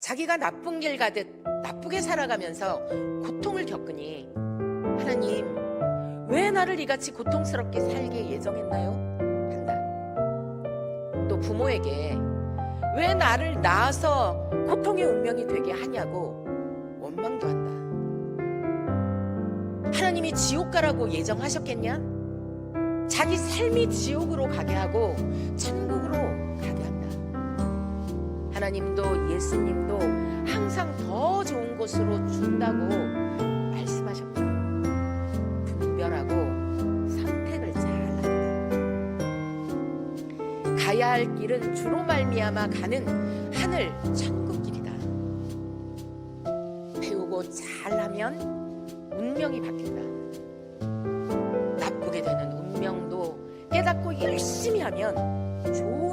자기가 나쁜 길 가듯 나쁘게 살아가면서 고통을 겪으니 하나님 왜 나를 이같이 고통스럽게 살게 예정했나요? 한다. 또 부모에게 왜 나를 낳아서 고통의 운명이 되게 하냐고 원망도 한다. 하나님이 지옥 가라고 예정하셨겠냐? 자기 삶이 지옥으로 가게 하고 천국으로. 하나님도 예수님도 항상 더 좋은 곳으로 준다고 말씀하셨다. 분별하고 선택을 잘한다. 가야 할 길은 주로 말미암아 가는 하늘 천국 길이다. 배우고 잘하면 운명이 바뀐다. 나쁘게 되는 운명도 깨닫고 열심히 하면 좋은.